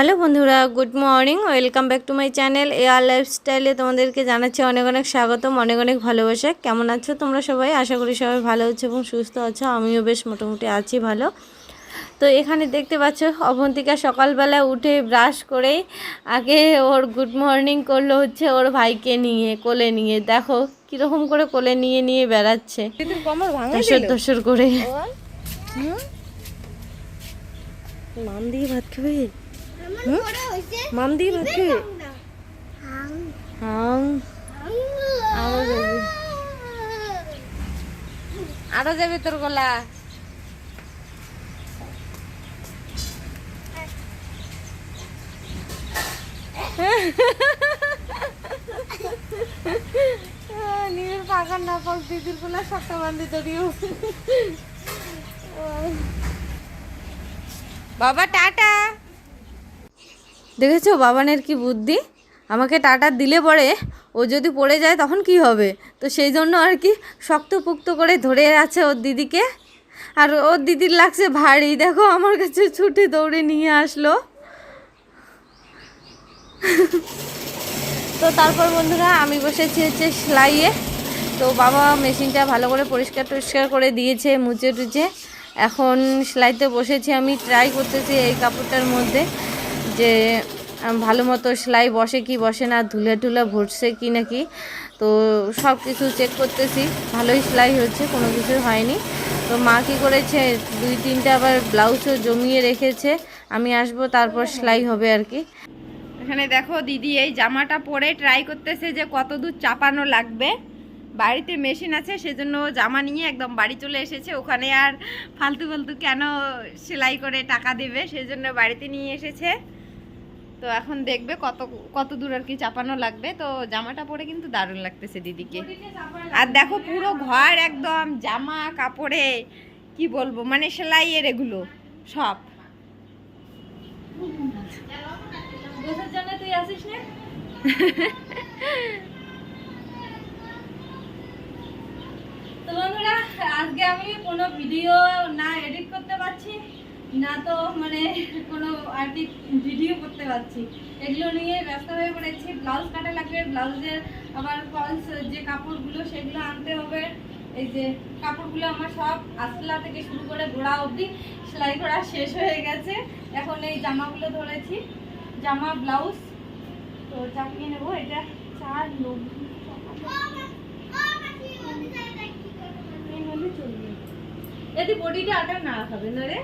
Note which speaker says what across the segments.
Speaker 1: Hello বন্ধুরা, good morning, welcome back to my channel air লাইফস্টাইলে তোমাদেরকে জানাচ্ছি অনেক অনেক স্বাগতম, অনেক অনেক ভালোবাসা। কেমন আছো তোমরা সবাই? আশা করি সবাই ভালো আছো এবং সুস্থ আছো, আমিও বেশ মোটামুটি আছি ভালো। তো এখানে দেখতে পাচ্ছ, অবন্তিকা সকালবেলা উঠে ব্রাশ করে আগে ওর গুড মর্নিং করল হচ্ছে ওর ভাইকে নিয়ে, কোলে নিয়ে। দেখো কীরকম করে কোলে নিয়ে নিয়ে বেড়াচ্ছে। ধসর ধসর করে। মাম দিয়ে ভাত খাবে? মাম দিয়ে ভাত খাবে হাং। আরও যাবে তোর গলা। নিজের পাকার না পাক, দিদির গলা শক্ত বান্ধি বাবা, টাটা। দেখেছ বাবানের কি বুদ্ধি? আমাকে টাটা দিলে পরে ও যদি পড়ে যায় তখন কি হবে? তো সেই জন্য আর কি শক্ত পুক্ত করে ধরে আছে ওর দিদিকে। আর ওর দিদির লাগছে ভারী। দেখো আমার কাছে ছুটে দৌড়ে নিয়ে আসলো। তো তারপর বন্ধুরা আমি বসেছি হচ্ছে সেলাইয়ে। তো বাবা মেশিনটা ভালো করে পরিষ্কার টরিষ্কার করে দিয়েছে, মুছে টুচে এখন সেলাইতে বসেছি আমি। ট্রাই করতেছি এই কাপড়টার মধ্যে যে ভালো মতো সেলাই বসে কি বসে না, ধুলে টুলে ভরছে কি নাকি তো সব কিছু চেক করতেছি। ভালোই সেলাই হচ্ছে, কোনো কিছু হয়নি। তো মা কী করেছে, দুই তিনটা আবার ব্লাউজও জমিয়ে রেখেছে, আমি আসব, তারপর সেলাই হবে আর কি।
Speaker 2: এখানে দেখো দিদি, এই জামাটা পরে ট্রাই করতেছে যে কত দূর চাপানো লাগবে। বাড়িতে মেশিন আছে, সেজন্য জামা নিয়ে একদম বাড়ি চলে এসেছে। ওখানে আর ফালতু ফালতু কেন সেলাই করে টাকা দেবে, সেজন্য বাড়িতে নিয়ে এসেছে। তো এখন দেখবে কত কত দূর আর কি চাপানো লাগবে। তো জামাটা পরে কিন্তু দারুণ লাগতেছে দিদিকে। আর দেখো পুরো ঘর একদম জামা, কাপড়ে, কি বলব মানে সেলাইয়ের এগুলো, সব।
Speaker 1: তো বন্ধুরা, আজকে আমি কোনো ভিডিও না এডিট করতে পারছি। না তো মানে কোনো আর কি ভিডিও করতে পারছি। এগুলো নিয়ে ব্যস্ত হয়ে পড়েছি। ব্লাউজ কাটা লাগবে ব্লাউজের আবার ফলস যে কাপড়গুলো, সেগুলো আনতে হবে। এই যে কাপড়গুলো আমার সব আসলা থেকে শুরু করে গোড়া অবধি সেলাই করা শেষ হয়ে গেছে। এখন এই জামাগুলো ধরেছি। জামা ব্লাউজ তো চাপিয়ে নেব, এটা চার নব্বই এতে বডিটা আটা না খাবে না রে?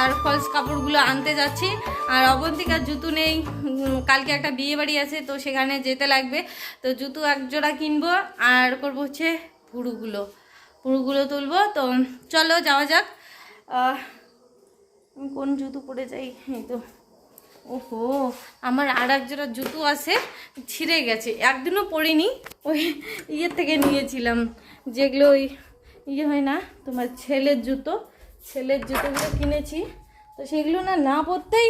Speaker 1: তার ফলস কাপড়গুলো আনতে যাচ্ছি। আর অবন্তিকার জুতো নেই। কালকে একটা বিয়ে বাড়ি আছে, তো সেখানে যেতে লাগবে। তো জুতো এক জোড়া কিনবো, আর করব হচ্ছে পুরুগুলো। পুরুগুলো তুলবো, তো চলো যাওয়া যাক। কোন জুতো পরে যাই? এই তো। ওহো, আমার আর এক জোড়া জুতো আছে, ছিঁড়ে গেছে। একদিনও পরিনি, ওই ইয়ের থেকে নিয়েছিলাম। যেগুলো ওই ইয়ে হয় না, তোমার ছেলের জুতো। ছেলের জুতোগুলো কিনেছি, তো সেগুলো না না পরতেই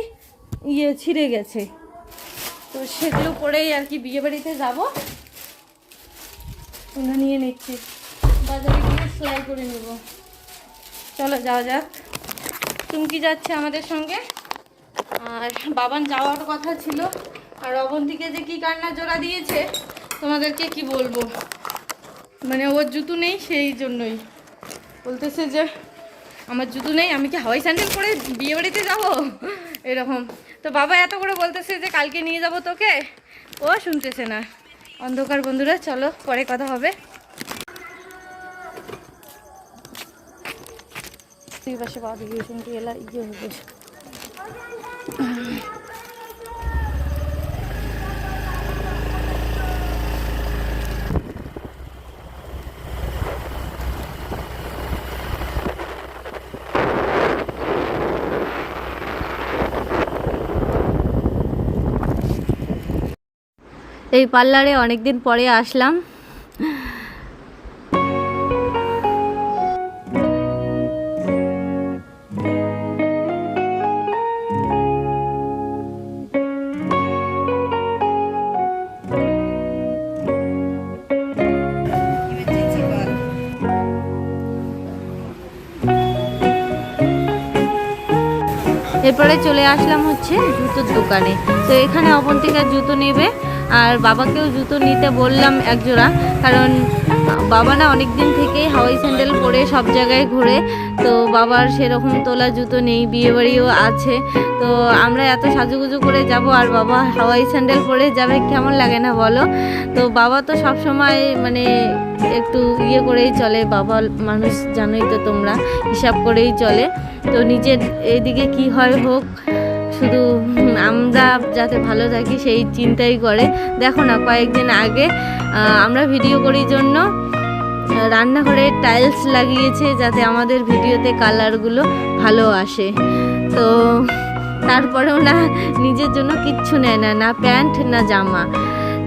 Speaker 1: ইয়ে ছিঁড়ে গেছে। তো সেগুলো পরেই আর কি বিয়ে বাড়িতে যাব। ওগুলো নিয়ে নিচ্ছি। বাজারে গিয়ে সেলাই করে নেব। চলো যাওয়া যাক। চুমকি যাচ্ছে আমাদের সঙ্গে। আর বাবান যাওয়ার কথা ছিল। আর অবন্তিকে যে কি কান্না জোড়া দিয়েছে, তোমাদেরকে কি বলব? মানে ওর জুতো নেই, সেই জন্যই। বলতেছে যে আমার জুতো নেই, আমি কি হাওয়াই স্যান্ডেল পরে বিয়ে বাড়িতে যাব? এরকম। তো বাবা এত করে বলতেছে যে কালকে নিয়ে যাব তোকে। ও শুনতেছে না। অন্ধকার বন্ধুরা, চলো পরে কথা হবে। পাশে দিয়ে শুনতে এলা এই পার্লারে অনেক দিন পরে আসলাম। এরপরে চলে আসলাম হচ্ছে জুতোর দোকানে। তো এখানে অবন্তিকার জুতো নেবে। আর বাবাকেও জুতো নিতে বললাম একজোড়া, কারণ বাবা না অনেক দিন থেকেই হাওয়াই স্যান্ডেল পরে সব জায়গায় ঘুরে, তো বাবার সেরকম তোলা জুতো নেই, বিয়েবাড়িও আছে, তো আমরা এত সাজুগুজু করে যাব আর বাবা হাওয়াই স্যান্ডেল পরে যাবে, কেমন লাগে না বলো? তো বাবা তো সব সময় মানে একটু ইয়ে করেই চলে, বাবা মানুষ জানোই তো তোমরা, হিসাব করেই চলে, তো নিজের এইদিকে কি হয় হোক শুধু আমরা যাতে ভালো থাকি সেই চিন্তাই করে। দেখো না, কয়েকদিন আগে আমরা ভিডিও করি জন্য রান্নাঘরে টাইলস লাগিয়েছে যাতে আমাদের ভিডিওতে কালারগুলো ভালো আসে। তো, তারপরেও না, নিজের জন্য কিচ্ছু নেয় না না প্যান্ট, না জামা।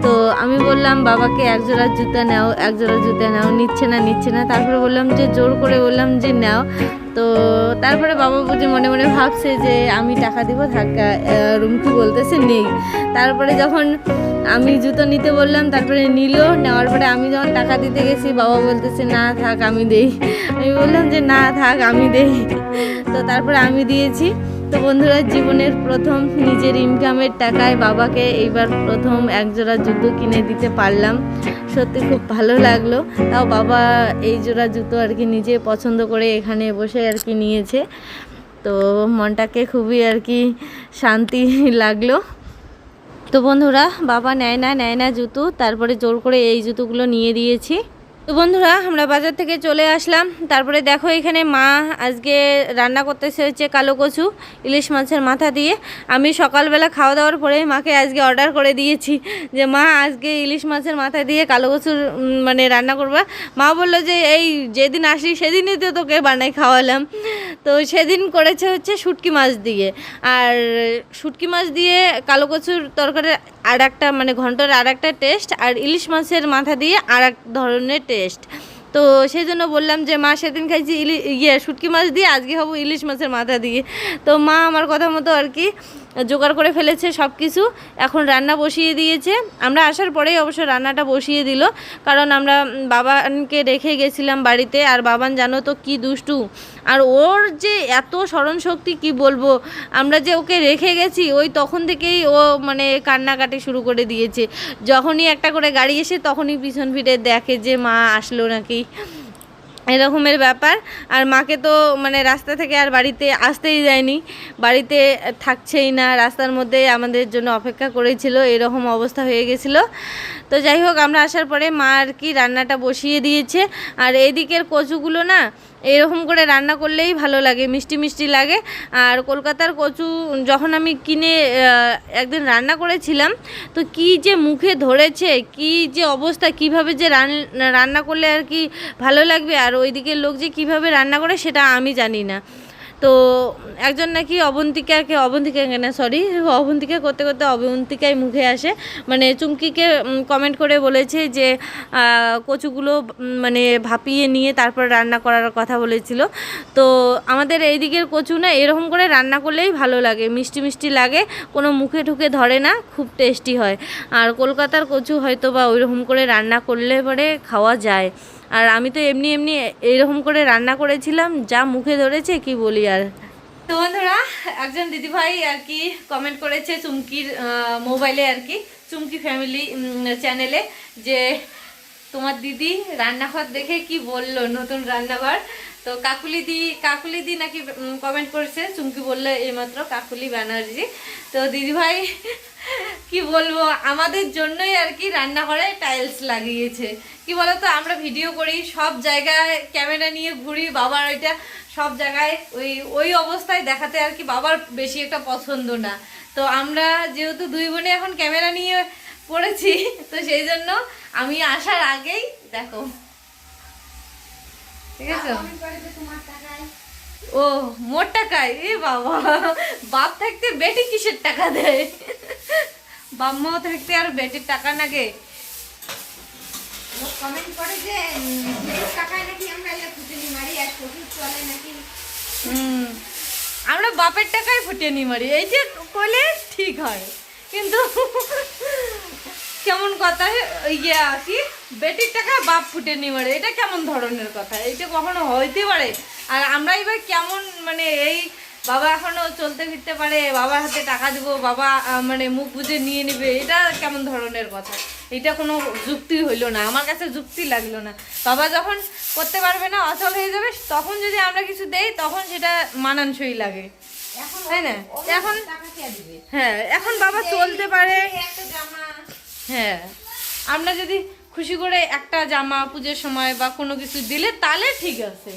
Speaker 1: তো আমি বললাম, বাবাকে এক জোড়া জুতা নাও, এক জোড়া জুতা নাও, নিচ্ছে না নিচ্ছে না। তারপরে বললাম যে, জোর করে বললাম যে, নাও। তো তারপরে বাবা বুঝে মনে মনে ভাবছে যে, আমি টাকা দিব থাকা রুমকি বলতেছে, নেই। তারপরে যখন আমি জুতো নিতে বললাম, তারপরে নিল। নেওয়ার পরে আমি যখন টাকা দিতে গেছি, বাবা বলতেছে, না, থাক, আমি দেই। আমি বললাম যে, না, থাক, আমি দেই। তো তারপরে আমি দিয়েছি। তো বন্ধুরা, জীবনের প্রথম নিজের ইনকামের টাকায় বাবাকে এইবার প্রথম একজোড়া জুতো কিনে দিতে পারলাম। সত্যি খুব ভালো লাগল। তাও বাবা এই জোড়া জুতো আর কি নিজে পছন্দ করে এখানে বসে আর কি নিয়েছে। তো মনটাকে খুবই আর কি শান্তি লাগল। তো বন্ধুরা, বাবা নেয় না নেয় না জুতো, তারপরে জোর করে এই জুতোগুলো নিয়ে দিয়েছি। তো বন্ধুরা, আমরা বাজার থেকে চলে আসলাম। তারপরে দেখো এখানে মা আজকে রান্না করতেছে হচ্ছে কালো কচু, ইলিশ মাছের মাথা দিয়ে। আমি সকালবেলা খাওয়া দাওয়ার পরে মাকে আজকে অর্ডার করে দিয়েছি যে, মা, আজকে ইলিশ মাছের মাথা দিয়ে কালো কচুর মানে রান্না করবা। মা বলল যে, এই যেদিন আসি সেদিনই তো তোকে বানাই খাওয়ালাম। তো সেদিন করেছে হচ্ছে শুটকি মাছ দিয়ে। আর শুটকি মাছ দিয়ে কালো কচুর তরকারির আর একটা মানে ঘণ্টার আর একটা টেস্ট, আর ইলিশ মাছের মাথা দিয়ে আর এক ধরনের তো সেই জন্য বললাম যে, মা, সেদিন খাইছি ইলি ইয়ে শুটকি মাছ দিয়ে, আজকে হব ইলিশ মাছের মাথা দিয়ে। তো মা আমার কথা মতো আর কি জোগাড় করে ফেলেছে সব কিছু এখন রান্না বসিয়ে দিয়েছে। আমরা আসার পরেই অবশ্য রান্নাটা বসিয়ে দিল। কারণ আমরা বাবানকে রেখে গেছিলাম বাড়িতে। আর বাবান জানো তো কি দুষ্টু। আর ওর যে এত স্মরণশক্তি, কি বলব? আমরা যে ওকে রেখে গেছি, ওই তখন থেকেই ও মানে কান্নাকাটি শুরু করে দিয়েছে। যখনই একটা করে গাড়ি এসে তখনই পিছন ফিরে দেখে যে মা আসলো নাকি। এরকমের ব্যাপার। আর মাকে তো মানে রাস্তা থেকে আর বাড়িতে আসতেই যায়নি বাড়িতে থাকছেই না, রাস্তার মধ্যে আমাদের জন্য অপেক্ষা করেছিল, এরকম অবস্থা হয়ে গেছিল। তো যাই হোক, আমরা আসার পরে মা আর কি রান্নাটা বসিয়ে দিয়েছে। আর এদিকের কচুগুলো না, এরকম করে রান্না করলেই ভালো লাগে, মিষ্টি মিষ্টি লাগে। আর কলকাতার কচু যখন আমি কিনে একদিন রান্না করেছিলাম, তো কি যে মুখে ধরেছে, কি যে অবস্থা, কীভাবে যে রান- রান্না করলে আর কি ভালো লাগবে, আর ওইদিকে লোক যে কীভাবে রান্না করে সেটা আমি জানি না। তো একজন নাকি অবন্তিকাকে, অবন্তিকা না সরি অবন্তিকা করতে করতে অবন্তিকায় মুখে আসে। মানে চুমকিকে কমেন্ট করে বলেছে যে কচুগুলো মানে ভাপিয়ে নিয়ে তারপর রান্না করার কথা বলেছিল। তো আমাদের এই দিকের কচু না এরকম করে রান্না করলেই ভালো লাগে, মিষ্টি মিষ্টি লাগে, কোনো মুখে ঠুকে ধরে না, খুব টেস্টি হয়। আর কলকাতার কচু হয়তো বা ওইরকম করে রান্না করলে পরে খাওয়া যায়। আর আমি তো এমনি এমনি এইরকম করে রান্না করেছিলাম, যা মুখে ধরেছে, কি বলি আর? তো বন্ধুরা, একজন দিদিভাই আর কি কমেন্ট করেছে চুমকির মোবাইলে আর কি, চুমকি ফ্যামিলি চ্যানেলে যে তোমার দিদি রান্নাঘর দেখে কি বলল নতুন রান্নাঘর। তো কাকুলি দি কাকুলি দি নাকি কমেন্ট করেছে, চুমকি বললে এইমাত্র কাকুলি ব্যানার্জি। তো দিদিভাই, কি বলব, আমাদের জন্যই আর কি রান্নাঘরে টাইলস লাগিয়েছে। কি বলতো, আমরা ভিডিও করি, সব জায়গায় ক্যামেরা নিয়ে ঘুরি, বাবার ওইটা সব জায়গায় ওই ওই অবস্থায় দেখাতে আর কি বাবার বেশি একটা পছন্দ না। তো আমরা যেহেতু দুই বোনে এখন ক্যামেরা নিয়ে পড়েছি, তো সেই জন্য আমি আসার আগেই দেখো। ঠিক আছে? ও মোট টাকায়? এ বাবা বাপ থাকতে বেটি কিসের টাকা দেয়? বাপ মাও থাকতে আর বেটির টাকা নাগে?
Speaker 2: কমেন্ট করে যে টাকায় নাকি আমরা এলে মারি আর শ্বশুর চলে নাকি?
Speaker 1: হুম আমরা বাপের টাকায় ফুটিয়ে নি মারি। এই যে করলে ঠিক হয় কিন্তু কেমন কথা ইয়ে কি? বেটির টাকা বাপ ফুটে নি মারে। এটা কেমন ধরনের কথা? এটা কখনো হইতে পারে? আর আমরা এবার কেমন মানে এই বাবা এখনও চলতে ফিরতে পারে বাবার হাতে টাকা দিব বাবা মানে মুখ বুঝে নিয়ে নেবে এটা কেমন ধরনের কথা? এটা কোনো যুক্তি হইল না আমার কাছে যুক্তি লাগল না। বাবা যখন করতে পারবে না অচল হয়ে যাবে তখন যদি আমরা কিছু দেই তখন সেটা মানানসই লাগে। তাই না? এখন হ্যাঁ এখন বাবা চলতে পারে।
Speaker 2: একটা জামা
Speaker 1: হ্যাঁ। আমরা যদি খুশি করে একটা জামা পুজোর সময় বা কোনো কিছু দিলে তাহলে ঠিক আছে।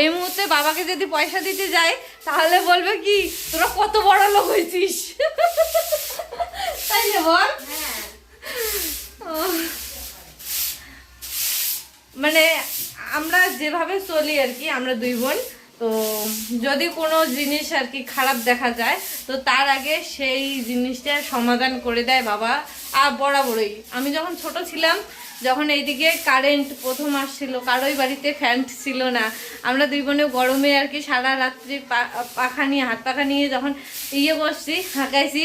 Speaker 1: এই মুহূর্তে বাবাকে যদি পয়সা দিতে যাই, তাহলে বলবে কি, তোরা কত বড় লোক হয়েছিস। তাই না মানে আমরা যেভাবে চলি আর কি, আমরা দুই বোন। তো যদি কোনো জিনিস আর কি খারাপ দেখা যায়, তো তার আগে সেই জিনিসটার সমাধান করে দেয় বাবা। আর বরাবরই। আমি যখন ছোট ছিলাম, যখন এইদিকে কারেন্ট প্রথম আসছিল, কারোই বাড়িতে ফ্যান ছিল না। আমরা দুই বোনে গরমে আর কি সারা রাত্রি পাখা নিয়ে, হাত পাখা নিয়ে যখন ইয়ে করছি হাঁকাইছি,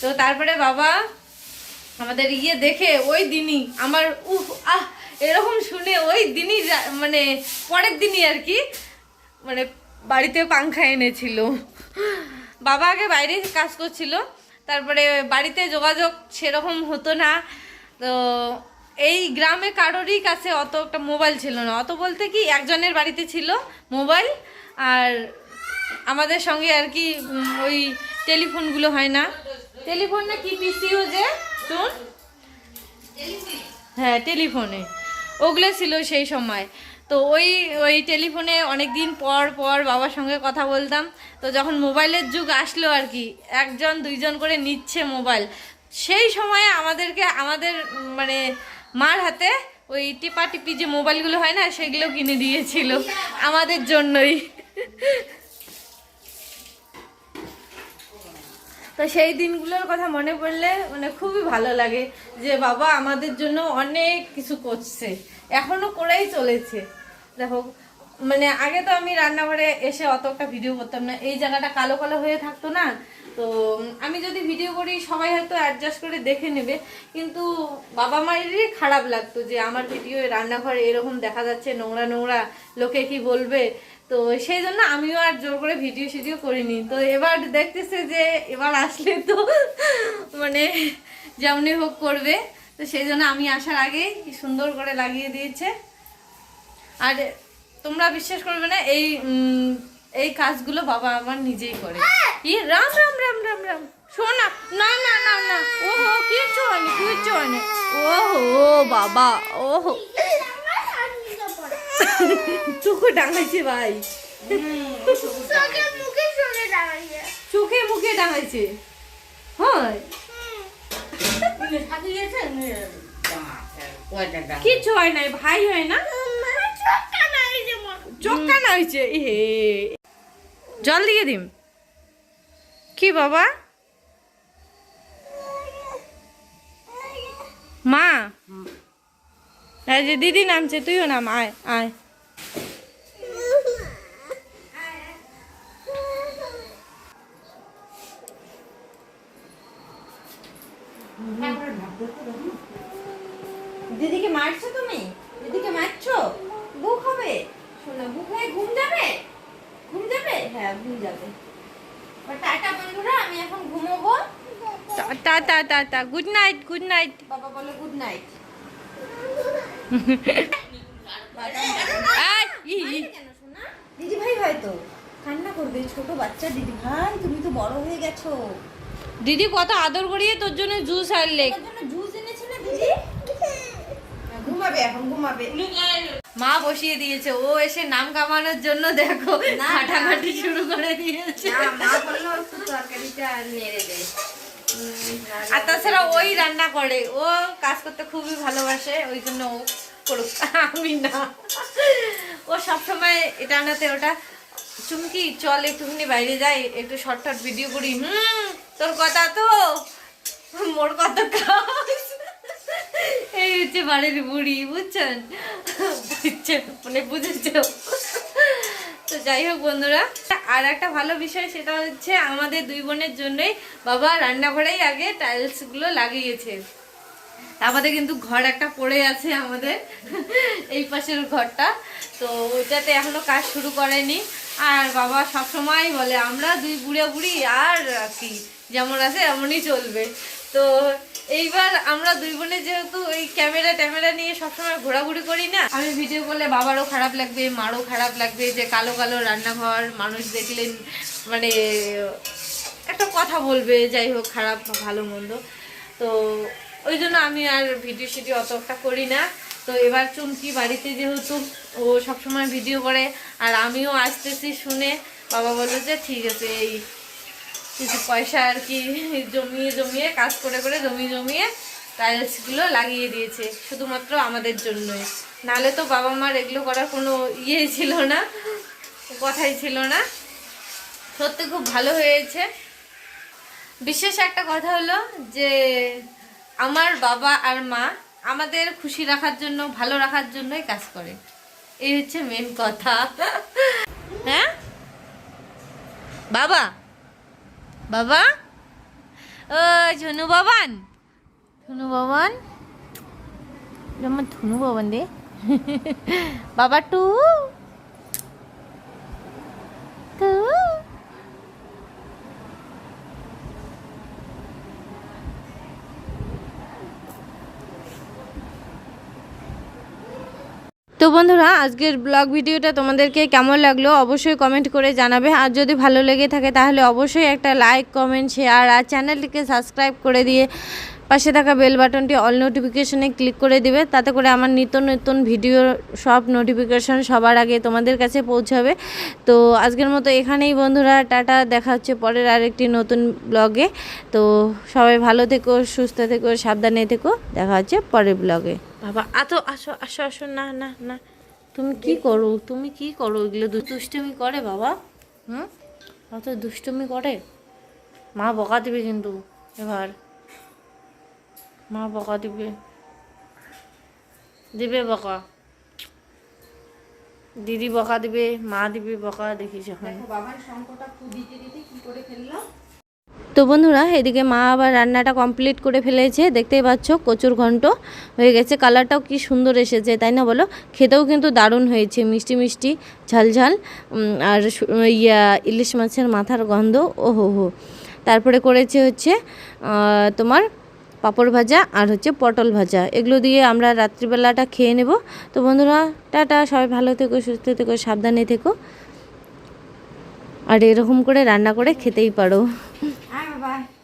Speaker 1: তো তারপরে বাবা আমাদের ইয়ে দেখে ওই দিনই আমার উহ, আহ, এরকম শুনে ওই দিনই মানে পরের দিনই আর কি মানে বাড়িতে পাংখা এনেছিল। বাবা আগে বাইরে কাজ করছিল, তারপরে বাড়িতে যোগাযোগ সেরকম হতো না। তো এই গ্রামে কারোরই কাছে অত একটা মোবাইল ছিল না। অত বলতে কি একজনের বাড়িতে ছিল মোবাইল, আর আমাদের সঙ্গে আর কি ওই টেলিফোনগুলো হয় না। টেলিফোন না কি পিসিও যে, শুন? হ্যাঁ টেলিফোনে। ওগুলো ছিল সেই সময়। তো ওই ওই টেলিফোনে অনেক দিন পর পর বাবার সঙ্গে কথা বলতাম। তো যখন মোবাইলের যুগ আসলো আর কি, একজন, দুইজন করে নিচ্ছে মোবাইল। সেই সময়ে আমাদেরকে, আমাদের মানে মার হাতে ওই টিপা টিপি যে মোবাইলগুলো হয় না, সেগুলো কিনে দিয়েছিল। আমাদের জন্যই। তো সেই দিনগুলোর কথা মনে পড়লে মানে খুবই ভালো লাগে যে বাবা আমাদের জন্য অনেক কিছু করছে, এখনও করেই চলেছে। দেখো মানে আগে তো আমি রান্নাঘরে এসে অত একটা ভিডিও করতাম না, এই জায়গাটা কালো কালো হয়ে থাকতো না, তো আমি যদি ভিডিও করি, সবাই হয়তো অ্যাডজাস্ট করে দেখে নেবে, কিন্তু বাবা মায়েরই খারাপ লাগতো যে আমার ভিডিও রান্নাঘরে এরকম দেখা যাচ্ছে, নোংরা নোংরা, লোকে কি বলবে? তো সেই জন্য আমিও আর জোর করে ভিডিও সিডিও করিনি। তো এবার দেখতেছে যে এবার আসলে তো মানে যেমনই হোক করবে। তো সেই জন্য আমি আসার আগে কি সুন্দর করে লাগিয়ে দিয়েছে। আর তোমরা বিশ্বাস করবে না, এই এই কাজগুলো বাবা আমার নিজেই করে। ই, রাম রাম রাম রাম রাম। শোনা না না না না। ওহো, কিচ্ছু হয়নি কিচ্ছু হয়নি। ওহো, বাবা, ওহো। চোখে ডাঙাইছে ভাই।
Speaker 2: চোখে মুখে
Speaker 1: ডাঙাইছে। হয়। কিচ্ছু হয় নাই, ভাই হয় না।
Speaker 2: চোখ
Speaker 1: কানা হয়েছে এ জল দিয়ে দিম। কি বাবা? মা? যে দিদি নামছে, তুইও নাম, আয় আয়। দিদিকে মারছো তুমি? দিদিকে মারছো? বুক হবে। শোনো বুক হয়ে ঘুম যাবে? ঘুম যাবে? হ্যাঁ ঘুম যাবে। টাটা বন্ধুরা আমি এখন ঘুমোবো। টা টা টা টা গুড নাইট গুড নাইট বাবা বলে গুড নাইট দিদি ভাই হয়তো। কান্না করবে ছোট বাচ্চা দিদি ভাই তুমি তো বড় হয়ে গেছো। দিদি কত আদর করিয়ে তোর জন্য জুস আনলে। মা বসিয়ে দিয়েছে ও এসে নাম কামানোর জন্য দেখো হাঁটাঘাটি শুরু করে দিয়েছে। আর তাছাড়া ওই রান্না করে ও কাজ করতে খুবই ভালোবাসে ওই জন্য ও করুক। আমি না। ও সবসময় এটা আনাতে ওটা চুমকি চল একটুখানি বাইরে যাই, একটু শর্ট শর্ট ভিডিও করি। হুম, তোর কথা তো। মোর কাজ এই হচ্ছে বাড়ির বুড়ি, বুঝছেন? বুঝছেন মানে বুঝেছ? তো যাই হোক বন্ধুরা, আর একটা ভালো বিষয়, সেটা হচ্ছে আমাদের দুই বোনের জন্যই বাবা রান্নাঘরেই আগে টাইলসগুলো লাগিয়েছে। আমাদের কিন্তু ঘর একটা পড়ে আছে আমাদের, এই পাশের ঘরটা। তো ওইটাতে এখনও কাজ শুরু করেনি। আর বাবা সব সময় বলে, আমরা দুই বুড়ে বুড়ি, আর কি, যেমন আছে এমনই চলবে। তো এইবার আমরা দুই বোনে যেহেতু ওই ক্যামেরা ট্যামেরা নিয়ে সবসময় ঘোরাঘুরি করি না, আমি ভিডিও করলে বাবারও খারাপ লাগবে, মারও খারাপ লাগবে, যে কালো কালো রান্নাঘর, মানুষ দেখলেন মানে একটা কথা বলবে, যাই হোক, খারাপ ভালো মন্দ। তো ওই জন্য আমি আর ভিডিও সিডিও অত একটা করি না। তো এবার চুমকি বাড়িতে যেহেতু ও সবসময় ভিডিও করে, আর আমিও আসতেছি শুনে বাবা বলল যে ঠিক আছে, এই কিছু পয়সা আর কি জমিয়ে জমিয়ে কাজ করে করে জমিয়ে জমিয়ে টাইলসগুলো লাগিয়ে দিয়েছে, শুধুমাত্র আমাদের জন্যই। নালে তো বাবা মার এগুলো করার কোনো ইয়ে ছিল না, কথাই ছিল না। সত্যি খুব ভালো হয়েছে। বিশেষ একটা কথা হলো যে আমার বাবা আর মা আমাদের খুশি রাখার জন্য, ভালো রাখার জন্যই কাজ করে। এই হচ্ছে মেন কথা। হ্যাঁ? বাবা? বাবা? ও, ঝুনু বাবান ধুনু বাবান আমার ধুনু বাবান দে। বাবা টু টু। তো বন্ধুরা, আজকের ব্লগ ভিডিওটা তোমাদেরকে কেমন লাগল অবশ্যই কমেন্ট করে জানাবে। আর যদি ভালো লেগে থাকে তাহলে অবশ্যই একটা লাইক কমেন্ট শেয়ার আর চ্যানেলটিকে সাবস্ক্রাইব করে দিয়ে পাশে থাকা বেল বাটনটি অল নোটিফিকেশনে ক্লিক করে দিবে, তাতে করে আমার নিত্য নতুন ভিডিও সব নোটিফিকেশন সবার আগে তোমাদের কাছে পৌঁছাবে। তো আজকের মতো এখানেই বন্ধুরা, টাটা, দেখা হচ্ছে পরের আরেকটি নতুন ব্লগে তো সবাই ভালো থেকো, সুস্থ থেকো, সাবধানে থেকো, দেখা হচ্ছে পরের ব্লগে বাবা, আতো, আসো আসো আসো, না না না। তুমি কি করো? তুমি কি করো? এগুলো দুষ্টুমি করে বাবা, হুম? অত দুষ্টুমি করে? মা বকা দিবে কিন্তু, এবার। মা বকা দিবে। দিবে বকা। দিদি বকা দিবে মা দিবে বকা দেখিস এখন।
Speaker 2: বাবার শঙ্কটা দিতে দিতে কি করে ফেললাম?
Speaker 1: তো বন্ধুরা এদিকে মা আবার রান্নাটা কমপ্লিট করে ফেলেছে। দেখতেই পাচ্ছ কচুর ঘন্ট হয়ে গেছে। কালারটাও কি সুন্দর এসেছে তাই না বলো? খেতেও কিন্তু দারুণ হয়েছে মিষ্টি মিষ্টি ঝাল ঝাল। আর ইয়া ইলিশ মাছের মাথার গন্ধ ও হো। হো তারপরে করেছে হচ্ছে তোমার পাঁপড় ভাজা আর হচ্ছে পটল ভাজা। এগুলো দিয়ে আমরা রাত্রিবেলাটা খেয়ে নেব। তো বন্ধুরা, টাটা, সবাই ভালো থেকো, সুস্থ থেকো, সাবধানে থেকো। আর এরকম করে রান্না করে খেতেই পারো।
Speaker 2: হ্যাঁ